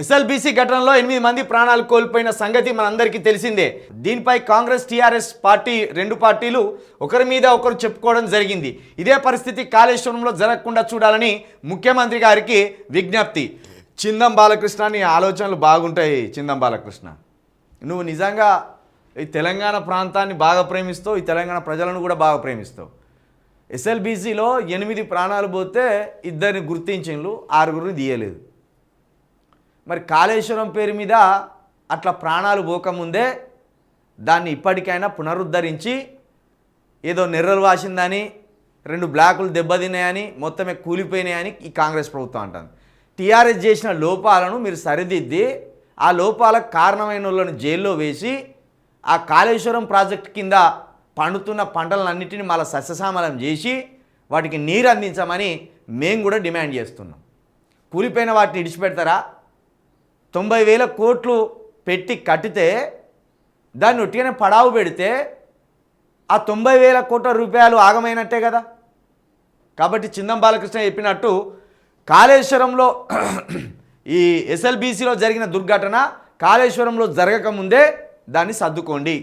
SLBC ఘటనలో ఎనిమిది మంది ప్రాణాలు కోల్పోయిన సంగతి మనందరికీ తెలిసిందే. దీనిపై కాంగ్రెస్ టీఆర్ఎస్ పార్టీ రెండు పార్టీలు ఒకరి మీద ఒకరు చెప్పుకోవడం జరిగింది. ఇదే పరిస్థితి కాళేశ్వరంలో జరగకుండా చూడాలని ముఖ్యమంత్రి గారికి విజ్ఞప్తి. చిందం బాలకృష్ణ నీ ఆలోచనలు బాగుంటాయి చిందం బాలకృష్ణ. నువ్వు నిజంగా ఈ తెలంగాణ ప్రాంతాన్ని బాగా ప్రేమిస్తావు ఈ తెలంగాణ ప్రజలను కూడా బాగా ప్రేమిస్తావు. ఎస్ఎల్బీసీలో ఎనిమిది ప్రాణాలు పోతే ఇద్దరిని గుర్తించిండ్రు ఆరుగురిని తీయలేదు. మరి కాళేశ్వరం పేరు మీద అట్లా ప్రాణాలు పోకముందే దాన్ని ఇప్పటికైనా పునరుద్ధరించి ఏదో నెర్రలు వాసిందని రెండు బ్లాకులు దెబ్బతిన్నాయని మొత్తమే కూలిపోయినాయని ఈ కాంగ్రెస్ ప్రభుత్వం అంటుంది. టీఆర్ఎస్ చేసిన లోపాలను మీరు సరిదిద్ది ఆ లోపాలకు కారణమైన వాళ్ళని జైల్లో వేసి ఆ కాళేశ్వరం ప్రాజెక్ట్ కింద పండుతున్న పంటలన్నింటినీ మళ్ళీ సస్యశామలం చేసి వాటికి నీరు అందించమని మేము కూడా డిమాండ్ చేస్తున్నాం. కూలిపోయిన వాటిని ఇడిచిపెడతారా? తొంభై వేల కోట్లు పెట్టి కట్టితే దాన్ని ఉట్టిగానే పడావు పెడితే ఆ తొంభై వేల కోట్ల రూపాయలు ఆగమైనట్టే కదా. కాబట్టి చిందం బాలకృష్ణ చెప్పినట్టు కాళేశ్వరంలో ఈ ఎస్ఎల్బీసీలో జరిగిన దుర్ఘటన కాళేశ్వరంలో జరగకముందే దాన్ని సర్దుకోండి.